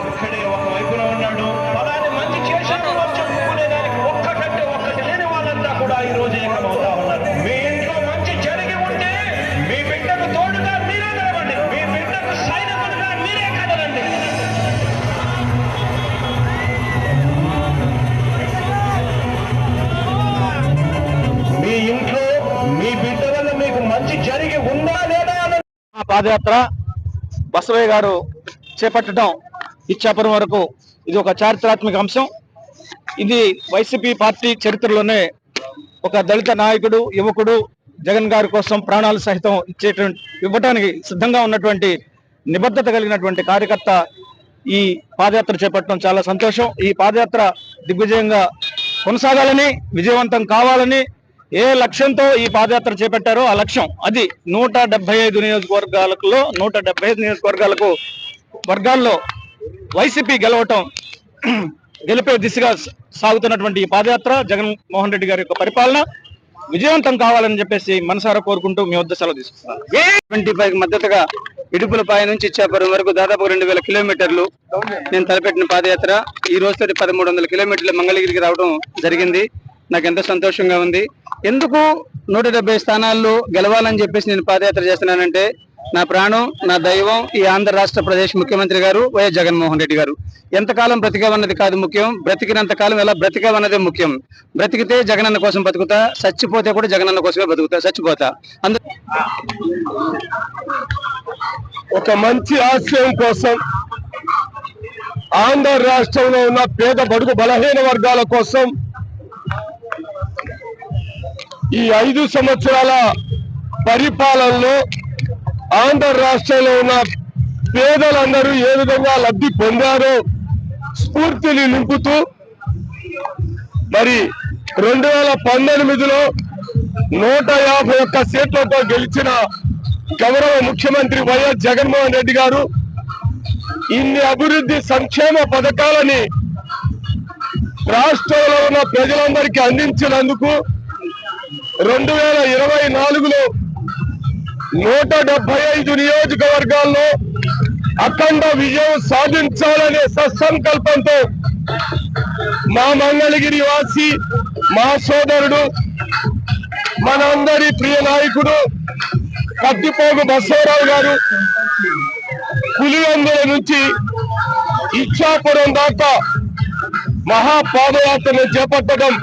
ఒక్కడే ఒక వైపున ఉన్నాడు. అలానే మంచి చేశాడు ఒక్కటంటే ఒక్కటి లేని వాళ్ళంతా కూడా ఈ రోజు ఏకమవుతా ఉన్నారు. మీ ఇంట్లో మంచి జరిగి ఉంటే మీ బిడ్డకు తోడుగా మీరే మీ బిడ్డకు సైనికులుగా మీరే కదలండి మీ ఇంట్లో మీ బిడ్డ వల్ల మీకు మంచి జరిగి ఉందా లేదా పాదయాత్ర బసవయ్య గారు చేపట్టడం ఇచ్చాపురం వరకు ఇది ఒక చారిత్రాత్మక అంశం. ఇది వైసీపీ పార్టీ చరిత్రలోనే ఒక దళిత నాయకుడు యువకుడు జగన్ గారి కోసం ప్రాణాలు సహితం ఇచ్చేటువంటి ఇవ్వటానికి సిద్ధంగా ఉన్నటువంటి నిబద్ధత కలిగినటువంటి కార్యకర్త ఈ పాదయాత్ర చేపట్టడం చాలా సంతోషం. ఈ పాదయాత్ర దిగ్విజయంగా కొనసాగాలని విజయవంతం కావాలని ఏ లక్ష్యంతో ఈ పాదయాత్ర చేపట్టారో ఆ లక్ష్యం అది నూట డెబ్బై ఐదు నియోజకవర్గాలలో నూట డెబ్బై ఐదు నియోజకవర్గాలకు వర్గాల్లో వైసీపీ గెలవటం గెలిపే దిశగా సాగుతున్నటువంటి ఈ పాదయాత్ర జగన్మోహన్ రెడ్డి గారి యొక్క పరిపాలన విజయవంతం కావాలని చెప్పేసి మనసారా కోరుకుంటూ మీ వద్ద సెలవు తీసుకున్నాను ట్వంటీ ఫైవ్ మద్దతుగా ఇడుపులపాయ నుంచి ఇచ్చాపురం వరకు దాదాపు రెండు వేల కిలోమీటర్లు నేను తలపెట్టిన పాదయాత్ర. ఈ రోజు పదమూడు వందల కిలోమీటర్లు మంగళగిరికి రావడం జరిగింది. నాకు ఎంతో సంతోషంగా ఉంది. ఎందుకు నూట డెబ్బై స్థానాల్లో గెలవాలని చెప్పేసి నేను పాదయాత్ర చేస్తున్నానంటే నా ప్రాణం నా దైవం ఈ ఆంధ్ర రాష్ట్ర ప్రదేశ్ ముఖ్యమంత్రి గారు వైఎస్ జగన్మోహన్ రెడ్డి గారు. ఎంతకాలం బ్రతికామన్నది కాదు ముఖ్యం బ్రతికినంత కాలం ఎలా బ్రతికామన్నదే ముఖ్యం. బ్రతికితే జగనన్న కోసం బతుకుతా చచ్చిపోతే కూడా జగనన్న కోసమే బతుకుతా చచ్చిపోతా. అందు ఒక మంచి ఆశయం కోసం ఆంధ్ర రాష్ట్రంలో ఉన్న పేద బడుగు బలహీన వర్గాల కోసం ఈ ఐదు సంవత్సరాల పరిపాలనలో ఆంధ్ర రాష్ట్రంలో ఉన్న పేదలందరూ ఏ విధంగా లబ్ధి పొందారో స్ఫూర్తిని నింపుతూ మరి రెండు వేల పంతొమ్మిదిలో నూట యాభై ఒక్క సీట్లతో గెలిచిన గౌరవ ముఖ్యమంత్రి వైఎస్ జగన్మోహన్ రెడ్డి గారు ఇన్ని అభివృద్ధి సంక్షేమ పథకాలని రాష్ట్రంలో ఉన్న ప్రజలందరికీ అందించినందుకు రెండు వేల ఇరవై నాలుగులో నూట డెబ్బై ఐదు నియోజకవర్గాల్లో అఖండ విజయం సాధించాలనే సత్సంకల్పంతో మా మంగళగిరి వాసి మా సోదరుడు మనందరి ప్రియ నాయకుడు కత్తిపోగు బసవరావు గారు పులివందుల నుంచి ఇచ్చాపురం దాకా మహా పాదయాత్రను చేపట్టడం